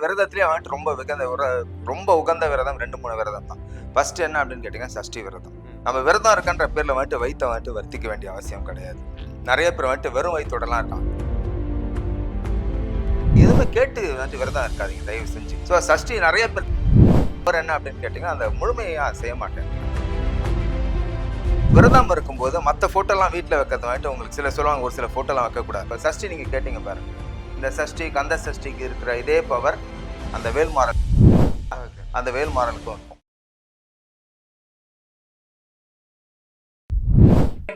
விரதத்திலேயே வந்துட்டு ரொம்ப உகந்த ரொம்ப உகந்த விரதம் ரெண்டு மூணு விரதம் தான். ஃபர்ஸ்ட் என்ன அப்படின்னு கேட்டீங்கன்னா சஷ்டி விரதம். நம்ம விரதம் இருக்கன்ற பேர்ல வந்துட்டு வயித்தை வந்துட்டு வர்த்திக்க வேண்டிய அவசியம் கிடையாது. நிறைய பேர் வந்துட்டு வெறும் வயிற்றோடலாம் இருக்காங்க. எதுவுமே கேட்டு வந்துட்டு விரதம் இருக்காதீங்க தயவு செஞ்சு. ஸோ சஷ்டி நிறைய பேர் அப்புறம் என்ன அப்படின்னு கேட்டீங்கன்னா அந்த முழுமையா செய்ய மாட்டேன். விரதம் இருக்கும்போது மற்ற ஃபோட்டோலாம் வீட்டில் வைக்கிறது வந்துட்டு உங்களுக்கு சில சொல்லுவாங்க ஒரு சில ஃபோட்டோலாம் வைக்கக்கூடாது. இப்போ சஷ்டி நீங்கள் கேட்டீங்க பாருங்க. இந்த சஷ்டி கந்த சஷ்டிக்கு இருக்கிற இதே பவர் அந்த வேல்மாறல் அந்த வேல்மாறலுக்கும் இருக்கும்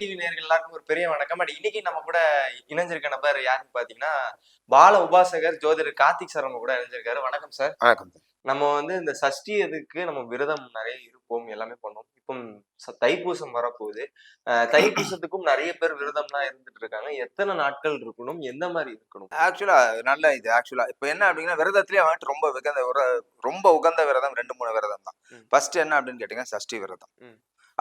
டிவி நேயர்கள் எல்லாருக்கும் ஒரு பெரிய வணக்கம். அண்ட் இன்னைக்கு நம்ம கூட இணைஞ்சிருக்க நபர் யாருன்னு பாத்தீங்கன்னா பால உபாசகர் ஜோதிடர் கார்த்திக் சார் நம்ம கூட இணைஞ்சிருக்காரு. வணக்கம் சார். வணக்கம் நம்ம வந்து இந்த சஷ்டி இதுக்கு நம்ம விரதம் நிறைய இருப்போம் எல்லாமே பண்ணுவோம். இப்போ தைப்பூசம் வரப்போகுது. தைப்பூசத்துக்கும் நிறைய பேர் விரதம்லாம் இருந்துட்டு இருக்காங்க. எத்தனை நாட்கள் இருக்கணும்? எந்த மாதிரி இருக்கணும்? ஆக்சுவலா நல்ல இது. ஆக்சுவலா இப்போ என்ன அப்படின்னா விரதத்திலேயே வந்துட்டு ரொம்ப உகந்த ரொம்ப உகந்த விரதம் ரெண்டு மூணு விரதம் தான். ஃபர்ஸ்ட் என்ன அப்படின்னு கேட்டீங்கன்னா சஷ்டி விரதம்.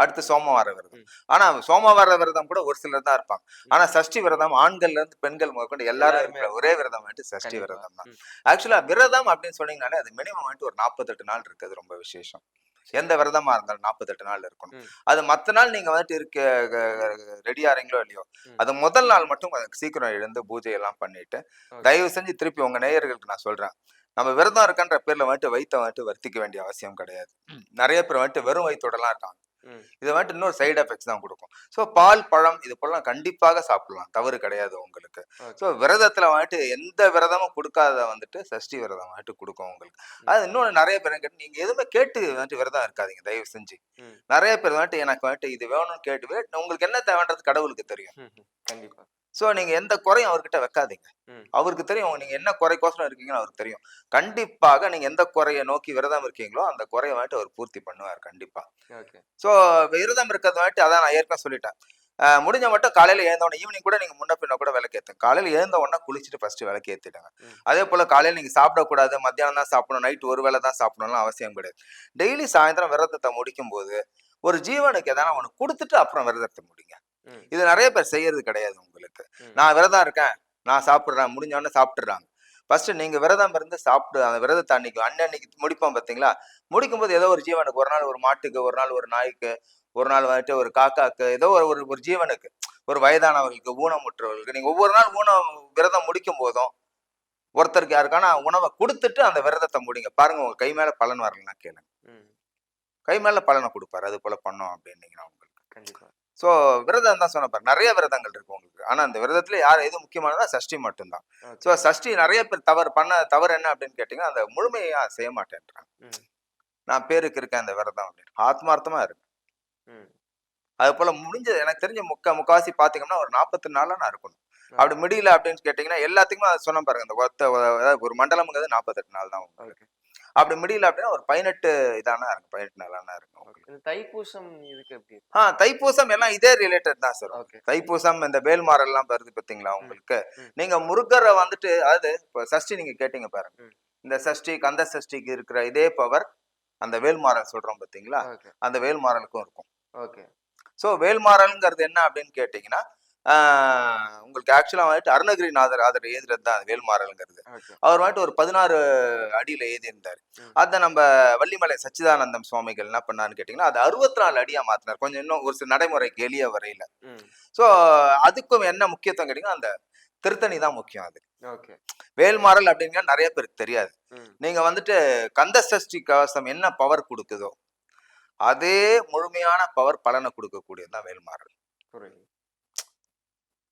அடுத்து சோமவார விரதம். ஆனா சோமவார விரதம் கூட ஒரு சிலர் தான் இருப்பாங்க. ஆனா சஷ்டி விரதம் ஆண்கள்ல இருந்து பெண்கள் முதற்கொண்டு எல்லாரும் ஒரே விரதம் வந்துட்டு சஷ்டி. விரதம் தான். ஆக்சுவலா விரதம் அப்படின்னு சொன்னீங்கனாலே அது மினிமம் வந்துட்டு ஒரு நாற்பத்தெட்டு நாள் இருக்குது ரொம்ப விசேஷம் எந்த விரதமா இருந்தாலும் நாற்பத்தெட்டு நாள் இருக்கணும். அது மத்த நாள் நீங்க வந்துட்டு இருக்க ரெடி ஆறீங்களோ இல்லையோ. அது முதல் நாள் மட்டும் சீக்கிரம் எழுந்து பூஜை எல்லாம் பண்ணிட்டு. தயவு செஞ்சு திருப்பி உங்க நேயர்களுக்கு நான் சொல்றேன் நம்ம விரதம் இருக்கன்ற பேர்ல வந்துட்டு வயித்தை வந்துட்டு வர்த்திக்க வேண்டிய அவசியம் கிடையாது நிறைய பேர் வந்துட்டு வெறும் வயிற்றோடலாம் இருக்காங்க. இது வந்துட்டு இன்னொரு சைடு எஃபெக்ட்ஸ் தான் கொடுக்கும். ஸோ பால் பழம் இது போலாம் கண்டிப்பாக சாப்பிடலாம். தவறு கிடையாது உங்களுக்கு. ஸோ விரதத்துல வந்துட்டு எந்த விரதமும் கொடுக்காத வந்துட்டு சஷ்டி விரதம் வந்துட்டு கொடுக்கும் உங்களுக்கு. அது இன்னொன்று நிறைய பேர் கேட்டு நீங்க எதுவுமே கேட்டு வந்துட்டு விரதம் இருக்காதீங்க தயவு செஞ்சு. நிறைய பேர் வந்துட்டு எனக்கு வந்துட்டு இது வேணும்னு கேட்டு உங்களுக்கு என்ன தேவைன்றது கடவுளுக்கு தெரியும். ம், ம். கண்டிப்பா. ஸோ நீங்க எந்த குறையும் அவர்கிட்ட வைக்காதீங்க. அவருக்கு தெரியும் நீங்க என்ன குறைக்கோசரம் இருக்கீங்கன்னு அவருக்கு தெரியும். கண்டிப்பாக நீங்க எந்த குறையை நோக்கி விரதம் இருக்கீங்களோ அந்த குறையை வந்துட்டு அவர் பூர்த்தி பண்ணுவார் கண்டிப்பா. ஓகே. ஸோ விரதம் இருக்கிறது வந்துட்டு அதான் நான் ஏற்கனவே சொல்லிட்டேன். முடிஞ்ச மட்டும் காலையில எழுந்த உடனே ஈவினிங் கூட நீங்க முன்ன பின்ன கூட விளக்கேத்துங்க காலையில எழுந்த உடனே குளிச்சுட்டு ஃபர்ஸ்ட் விளக்கு ஏத்திடுங்க. ம். அதே போல காலையில நீங்க சாப்பிடக்கூடாது மத்தியானம் தான் சாப்பிடணும் நைட் ஒரு வேளை தான் சாப்பிடணும்லாம் அவசியம் கிடையாது. டெய்லி சாயந்தரம் விரதத்தை முடிக்கும் போது ஒரு ஜீவனுக்கு எதனா ஒன்று கொடுத்துட்டு அப்புறம் விரதத்தை முடிங்க. இது நிறைய பேர் செய்யறது கிடையாது. நான் விரதம் இருக்கேன். நான் சாப்பிட்றேன். முடிஞ்ச உடனே சாப்பிட்டுறாங்க. ஃபர்ஸ்ட் நீங்க விரதம் இருந்து சாப்பிட்டு அந்த விரதத்தை அன்னைக்கு அன்னன்னைக்கு முடிப்போம் பார்த்தீங்களா முடிக்கும்போது ஏதோ ஒரு ஜீவனுக்கு ஒரு நாள் ஒரு மாட்டுக்கு ஒரு நாள் ஒரு நாய்க்கு ஒரு நாள் வந்துட்டு ஒரு காக்காக்கு ஏதோ ஒரு ஒரு ஒரு ஜீவனுக்கு ஒரு வயதானவர்களுக்கு ஊனமுற்றவர்களுக்கு நீங்க ஒவ்வொரு நாள் ஊனம் விரதம் முடிக்கும் போதும் ஒருத்தருக்கு யாருக்கான உணவை கொடுத்துட்டு அந்த விரதத்தை முடிங்க. பாருங்க உங்க கை மேல பலன் வரலன்னா கேளுங்க. கை மேல பலனை கொடுப்பாரு. அது போல பண்ணோம் அப்படின்னீங்கன்னா உங்களுக்கு. கண்டிப்பா. ஸோ விரதம் தான் சொன்ன பாரு. நிறைய விரதங்கள் இருக்கு உங்களுக்கு. ஆனா அந்த விரதத்துல யார் எது முக்கியமானதா சஷ்டி மட்டும்தான். ஸோ சஷ்டி நிறைய பேர் தவறு பண்ண தவறு என்ன அப்படின்னு கேட்டீங்கன்னா அந்த முழுமையா செய்ய மாட்டேன்றாங்க. நான் பேருக்கு இருக்கேன் அந்த விரதம் அப்படின்னு. ஆத்மார்த்தமா இருக்கு. அது போல முடிஞ்சது. எனக்கு தெரிஞ்ச முக்கா முக்காவாசி பாத்தீங்கன்னா ஒரு நாற்பத்தி நாளா நான் இருக்கணும். அப்படி முடியல அப்படின்னு கேட்டீங்கன்னா எல்லாத்துக்குமே அதை சொன்ன பாருங்க. இந்த ஒத்த ஒரு மண்டலம்ங்கிறது நாற்பத்தெட்டு நாள் தான். அப்படி முடியல அப்படின்னா ஒரு பதினெட்டு இதானா இருக்கு பதினெட்டு நாளானா இருக்கு உங்களுக்கு இந்த தைப்பூசம் இதுக்கு எப்படி ஆ தைப்பூசம் எல்லாம் இதே ரிலேட்டட் தான் சார் தைப்பூசம் இந்த வேல்மாறல் எல்லாம் வருது பாத்தீங்களா உங்களுக்கு. நீங்க முருகரை வந்துட்டு அதாவது இப்போ சஷ்டி நீங்க கேட்டீங்க பாருங்க. இந்த சஷ்டி கந்த சஷ்டிக்கு இருக்கிற இதே பவர் அந்த வேல்மாறல் சொல்றோம் பாத்தீங்களா? அந்த வேல்மாறலுக்கும் இருக்கும். ஓகே ஸோ வேல்மாறல்ங்கிறது என்ன அப்படின்னு கேட்டீங்கன்னா உங்களுக்கு ஆக்சுவலா வந்துட்டு அருணகிரிநாதர் அதர் எழுதுறது தான் வேல்மாறல்ங்கிறது. அவர் வந்துட்டு ஒரு பதினாறு அடியில எழுதியிருந்தார். அதை நம்ம வள்ளிமலை சச்சிதானந்தம் சுவாமிகள் என்ன பண்ணாருன்னு கேட்டீங்கன்னா அது அறுபத்தி நாலு அடியா மாத்தினார். கொஞ்சம் இன்னும் ஒரு சில நடைமுறைக்கு எளிய வரையில. ஸோ அதுக்கும் என்ன முக்கியத்துவம் கேட்டீங்கன்னா அந்த திருத்தணி தான் முக்கியம் அது. வேல்மாறல் அப்படிங்கிற நிறைய பேருக்கு தெரியாது. நீங்க வந்துட்டு கந்த சஷ்டி கவசம் என்ன பவர் கொடுக்குதோ அதே முழுமையான பவர் பலனை கொடுக்கக்கூடியது தான் வேல்மாறல்.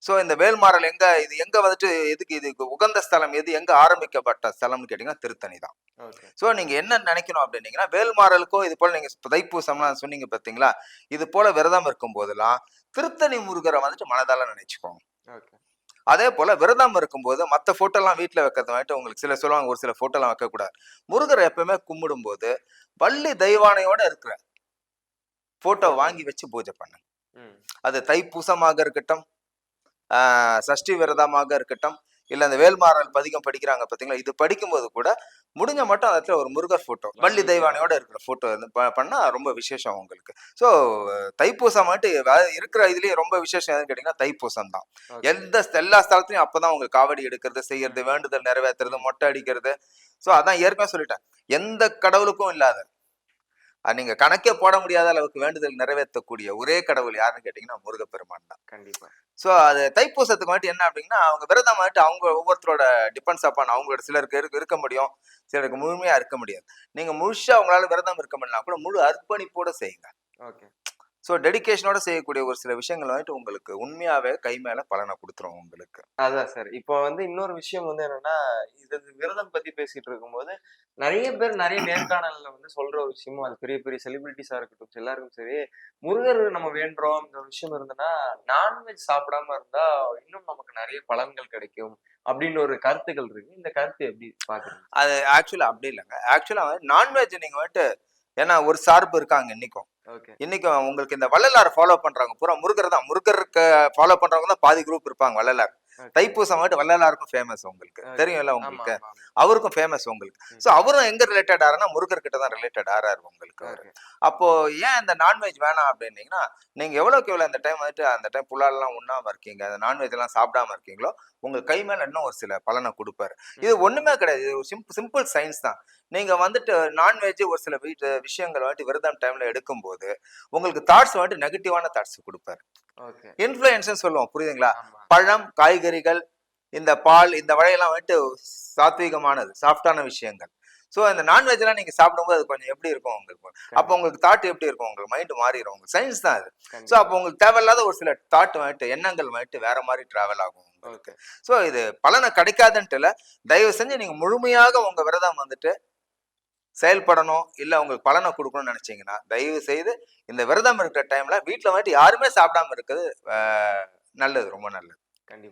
ஸோ இந்த வேல்மாறல் எங்க இது எங்க வந்துட்டு எதுக்கு இதுக்கு உகந்த ஸ்தலம் எது எங்க ஆரம்பிக்கப்பட்ட ஸ்தலம்னு கேட்டீங்கன்னா திருத்தணி தான். ஸோ நீங்க என்ன நினைக்கணும் அப்படின்னீங்கன்னா வேல்மாறலுக்கும் இது போல நீங்க தைப்பூசம்லாம் சொன்னீங்க பார்த்தீங்களா? இது போல விரதம் இருக்கும் போதெல்லாம் திருத்தணி முருகரை வந்துட்டு மனதால நினைச்சுக்கோங்க. அதே போல விரதம் இருக்கும்போது மற்ற போட்டோலாம் வீட்டில் வைக்கிறது வந்துட்டு உங்களுக்கு சில சொல்லுவாங்க ஒரு சில போட்டோலாம் வைக்கக்கூடாது முருகரை எப்பவுமே கும்பிடும்போது வள்ளி தெய்வானையோட இருக்கிற போட்டோ வாங்கி வச்சு பூஜை பண்ணுங்க. ம். அது தைப்பூசமாக இருக்கட்டும் சஷ்டி விரதமாக இருக்கட்டும் இல்ல அந்த வேல்மாறல் பதிகம் படிக்கிறாங்க பாத்தீங்களா? இது படிக்கும்போது கூட முடிஞ்ச மட்டும் அந்த இடத்துல ஒரு முருகர் போட்டோ வள்ளி தெய்வானையோட இருக்கிற போட்டோ வந்து ப- பண்ணா ரொம்ப விசேஷம் உங்களுக்கு ஸோ தைப்பூசம் மட்டும் இருக்கிற இதுலயே ரொம்ப விசேஷம் எதுன்னு கேட்டீங்கன்னா தைப்பூசம் தான். எந்த எல்லா ஸ்தலத்துலயும் அப்பதான் உங்களுக்கு காவடி எடுக்கிறது செய்யறது வேண்டுதல் நிறைவேற்றுறது மொட்டை அடிக்கிறது. ஸோ அதான் ஏற்கனவே சொல்லிட்டேன். எந்த கடவுளுக்கும் இல்லாத நீங்க கணக்கே போட முடியாத அளவுக்கு வேண்டுதல் நிறைவேற்றக்கூடிய ஒரே கடவுள் யாருன்னு கேட்டீங்கன்னா முருகப்பெருமான் தான். கண்டிப்பா. ஸோ அது தைப்பூசத்துக்கு மட்டும் என்ன அப்படின்னா அவங்க விரதம் வந்துட்டு அவங்க ஒவ்வொருத்தரோட டிபெண்ட்ஸ் அப்பான் அவங்களோட சிலருக்கு இருக்க இருக்க முடியும். சிலருக்கு முழுமையா இருக்க முடியாது. நீங்க முழுசா உங்களால விரதம் இருக்க முடியலனா கூட முழு அர்ப்பணிப்போட செய்யுங்க. ஓகே. ஸோ டெடிகேஷனோட செய்யக்கூடிய ஒரு சில விஷயங்கள் வந்துட்டு உங்களுக்கு உண்மையாவே கை மேல பலனை கொடுத்துரும் உங்களுக்கு. அதான் சார். இப்போ வந்து இன்னொரு விஷயம் வந்து என்னன்னா இது விரதம் பத்தி பேசிட்டு இருக்கும்போது நிறைய பேர் நிறைய நேர்காணல்ல வந்து சொல்ற ஒரு விஷயமும் அது பெரிய பெரிய செலிபிரிட்டிஸா இருக்கட்டும் எல்லாருக்கும் சரி முருகர் நம்ம வேண்டுறோம் இந்த விஷயம் இருந்ததுன்னா நான்வெஜ் சாப்பிடாம இருந்தா இன்னும் நமக்கு நிறைய பலன்கள் கிடைக்கும் அப்படின்னு ஒரு கருத்துக்கள் இருக்கு. இந்த கருத்து எப்படி பாக்குறீங்க? அது ஆக்சுவலா அப்படி இல்லைங்க. ஆக்சுவலா நான்வெஜ் நீங்க வந்துட்டு ஏன்னா ஒரு சார்பு இருக்காங்க இன்னைக்கும். இன்னைக்கும் உங்களுக்கு இந்த வள்ளலார் ஃபாலோ பண்றாங்க. பூரா முருகர் தான். முருகருக்கு ஃபாலோ பண்றவங்க தான் பாதி குரூப் இருப்பாங்க வள்ளலார். தைப்பூசம் வந்துட்டு வள்ளலாருக்கும் ஃபேமஸ் உங்களுக்கு. தெரியும்ல உங்களுக்கு? அவருக்கும் ஃபேமஸ் உங்களுக்கு. ஸோ அவரும் எங்க ரிலேட்டட் ஆறாருன்னா முருகர் கிட்ட தான் ரிலேட்டட் ஆறாரு உங்களுக்கு அவரு. அப்போ ஏன் இந்த நான்வெஜ் வேணாம் அப்படின்னீங்கன்னா நீங்க எவ்வளவுக்கு எவ்வளவு அந்த டைம் வந்துட்டு அந்த டைம் புலாலெல்லாம் உண்ணாம இருக்கீங்க அந்த நான்வெஜ் எல்லாம் சாப்பிடாம இருக்கீங்களோ உங்க கை மேல இன்னும் ஒரு சில பலனை கொடுப்பாரு. இது ஒண்ணுமே கிடையாது. இது சிம்பிள் சிம்பிள் சயின்ஸ் தான். நீங்க வந்துட்டு நான்வெஜ் ஒரு சில வீட்டு விஷயங்கள் வந்துட்டு விரதம் டைம்ல எடுக்கும்போது உங்களுக்கு தாட்ஸ் வந்துட்டு நெகட்டிவான தாட்ஸ் கொடுப்பாரு. இன்ஃப்ளூயன்ஸ் சொல்லுவோம். புரியுதுங்களா? பழம் காய்கறிகள் இந்த பால் இந்த வகையெல்லாம் வந்துட்டு சாத்வீகமானது சாஃப்டான விஷயங்கள். ஸோ இந்த நான்வெஜ்லாம் நீங்க சாப்பிடும்போது அது கொஞ்சம் எப்படி இருக்கும் உங்களுக்கு? அப்போ உங்களுக்கு தாட் எப்படி இருக்கும்? உங்களுக்கு மைண்ட் மாறிடும். உங்களுக்கு சயின்ஸ் தான் அது. ஸோ. அப்போ உங்களுக்கு தேவையில்லாத ஒரு சில தாட் வந்துட்டு எண்ணங்கள் வந்துட்டு வேற மாதிரி டிராவல் ஆகும் உங்களுக்கு. ஸோ இது பலனை கிடைக்காதுன்ட்டு இல்ல. தயவு செஞ்சு நீங்க முழுமையாக உங்க விரதம் வந்துட்டு செயல்படணும். இல்ல உங்களுக்கு பலனை கொடுக்கணும்னு நினைச்சீங்கன்னா தயவு செய்து இந்த விரதம் இருக்கிற டைம்ல வீட்ல வந்துட்டு யாருமே சாப்பிடாம இருக்கிறது ஆஹ், நல்லது ரொம்ப நல்லது. கண்டிப்பா.